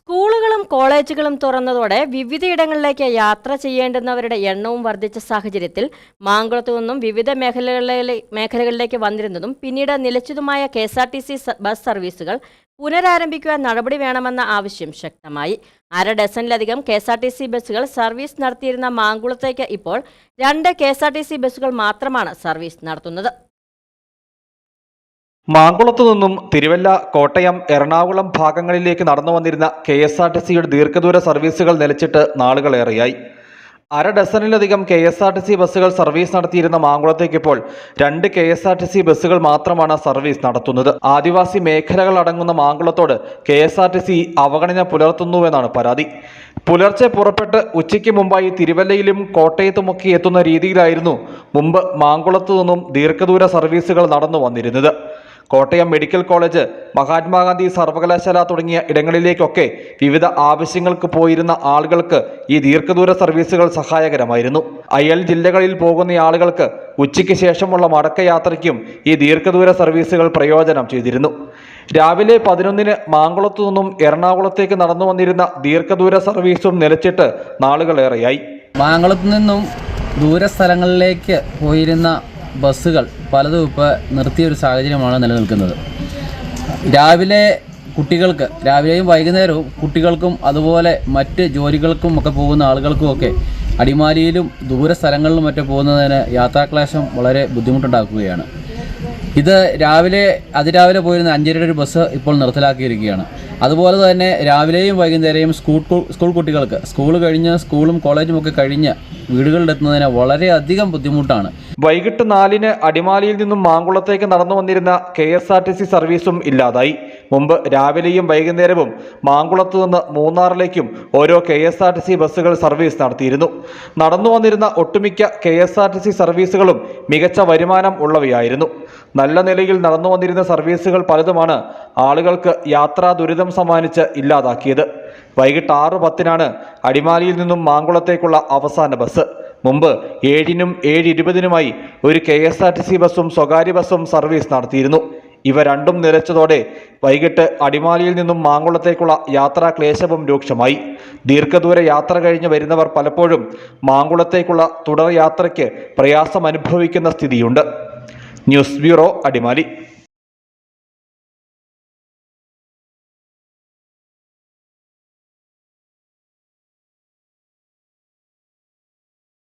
സ്കൂളുകളും കോളേജുകളും തുറന്നതോടെ വിവിധയിടങ്ങളിലേക്ക് യാത്ര ചെയ്യേണ്ടുന്നവരുടെ എണ്ണവും വർദ്ധിച്ച സാഹചര്യത്തിൽ മാങ്കുളത്തു നിന്നും വിവിധ മേഖലകളിലെ മേഖലകളിലേക്ക് വന്നിരുന്നതും പിന്നീട് നിലച്ചതുമായ K S R T C bus സർവീസുകൾ പുനരാരംഭിക്കുവാൻ നടപടി വേണമെന്ന ആവശ്യം ശക്തമായി. അര ഡസനിലധികം K S R T C ബസ്സുകൾ സർവീസ് നടത്തിയിരുന്ന മാങ്കുളത്തേക്ക് ഇപ്പോൾ രണ്ട് K S R T C ബസ്സുകൾ മാത്രമാണ് സർവീസ് നടത്തുന്നത്. മാങ്കുളത്തു നിന്നും തിരുവല്ല കോട്ടയം എറണാകുളം ഭാഗങ്ങളിലേക്ക് നടന്നു വന്നിരുന്ന കെ എസ് ആർ ടി സിയുടെ ദീർഘദൂര സർവീസുകൾ നിലച്ചിട്ട് നാളുകളേറെയായി. അര ഡസനിലധികം K S R T C ബസ്സുകൾ സർവീസ് നടത്തിയിരുന്ന മാങ്കുളത്തേക്ക് ഇപ്പോൾ രണ്ട് K S R T C ബസ്സുകൾ മാത്രമാണ് സർവീസ് നടത്തുന്നത്. ആദിവാസി മേഖലകൾ അടങ്ങുന്ന മാങ്കുളത്തോട് K S R T C അവഗണന പുലർത്തുന്നുവെന്നാണ് പരാതി. പുലർച്ചെ പുറപ്പെട്ട് ഉച്ചയ്ക്ക് മുമ്പായി തിരുവല്ലയിലും കോട്ടയത്തുമൊക്കെ എത്തുന്ന രീതിയിലായിരുന്നു മുമ്പ് മാങ്കുളത്തു നിന്നും ദീർഘദൂര സർവീസുകൾ നടന്നു വന്നിരുന്നത്. കോട്ടയം മെഡിക്കൽ കോളേജ് മഹാത്മാഗാന്ധി സർവകലാശാല തുടങ്ങിയ ഇടങ്ങളിലേക്കൊക്കെ വിവിധ ആവശ്യങ്ങൾക്ക് പോയിരുന്ന ആളുകൾക്ക് ഈ ദീർഘദൂര സർവീസുകൾ സഹായകരമായിരുന്നു. അയൽ ജില്ലകളിൽ പോകുന്ന ആളുകൾക്ക് ഉച്ചയ്ക്ക് ശേഷമുള്ള മടക്കയാത്രയ്ക്കും ഈ ദീർഘദൂര സർവീസുകൾ പ്രയോജനം ചെയ്തിരുന്നു. രാവിലെ പതിനൊന്നിന് മാങ്കുളത്തു നിന്നും എറണാകുളത്തേക്ക് നടന്നു വന്നിരുന്ന ദീർഘദൂര സർവീസും നിലച്ചിട്ട് നാളുകളേറെയായി. മാങ്കുളത്തു നിന്നും ദൂരസ്ഥലങ്ങളിലേക്ക് പോയിരുന്ന ബസ്സുകൾ പലതും ഇപ്പോൾ നിർത്തിയ ഒരു സാഹചര്യമാണ് നിലനിൽക്കുന്നത്. രാവിലെ കുട്ടികൾക്ക് രാവിലെയും വൈകുന്നേരവും കുട്ടികൾക്കും അതുപോലെ മറ്റ് ജോലികൾക്കും ഒക്കെ പോകുന്ന ആളുകൾക്കുമൊക്കെ അടിമാലിയിലും ദൂര സ്ഥലങ്ങളിലും മറ്റും പോകുന്നതിന് യാത്രാക്ലേശം വളരെ ബുദ്ധിമുട്ടുണ്ടാക്കുകയാണ്. ഇത് രാവിലെ അതിരാവിലെ പോയിരുന്ന അഞ്ചരയുടെ ഒരു ബസ് ഇപ്പോൾ നിർത്തലാക്കിയിരിക്കുകയാണ്. അതുപോലെ തന്നെ രാവിലെയും വൈകുന്നേരവും സ്കൂൾ സ്കൂൾ കുട്ടികൾക്ക് സ്കൂൾ കഴിഞ്ഞ് സ്കൂളും കോളേജും ഒക്കെ കഴിഞ്ഞ് വീടുകളിലെത്തുന്നതിന് വളരെയധികം ബുദ്ധിമുട്ടാണ്. വൈകിട്ട് നാലിന് അടിമാലിയിൽ നിന്നും മാങ്കുളത്തേക്ക് നടന്നു വന്നിരുന്ന K S R T C സർവീസും ഇല്ലാതായി. മുമ്പ് രാവിലെയും വൈകുന്നേരവും മാങ്കുളത്ത് നിന്ന് മൂന്നാറിലേക്കും ഓരോ K S R T C ബസ്സുകൾ സർവീസ് നടത്തിയിരുന്നു. നടന്നു വന്നിരുന്ന ഒട്ടുമിക്ക K S R T C സർവീസുകളും മികച്ച വരുമാനം ഉള്ളവയായിരുന്നു. നല്ല നിലയിൽ നടന്നു വന്നിരുന്ന സർവീസുകൾ പലതുമാണ് ആളുകൾക്ക് യാത്രാ ദുരിതം സമ്മാനിച്ച് ഇല്ലാതാക്കിയത്. വൈകിട്ട് ആറ് പത്തിനാണ് അടിമാലിയിൽ നിന്നും മാങ്കുളത്തേക്കുള്ള അവസാന ബസ്. മുമ്പ് ഏഴിനും ഏഴ് ഇരുപതിനുമായി ഒരു K S R T C ബസ്സും സ്വകാര്യ ബസ്സും സർവീസ് നടത്തിയിരുന്നു. ഇവ രണ്ടും നിലച്ചതോടെ വൈകിട്ട് അടിമാലിയിൽ നിന്നും മാങ്കുളത്തേക്കുള്ള യാത്രാ ക്ലേശവും രൂക്ഷമായി. ദീർഘദൂര യാത്ര കഴിഞ്ഞ് വരുന്നവർ പലപ്പോഴും മാങ്കുളത്തേക്കുള്ള തുടർ യാത്രയ്ക്ക് പ്രയാസം അനുഭവിക്കുന്ന സ്ഥിതിയുണ്ട്. News bureau Adimali.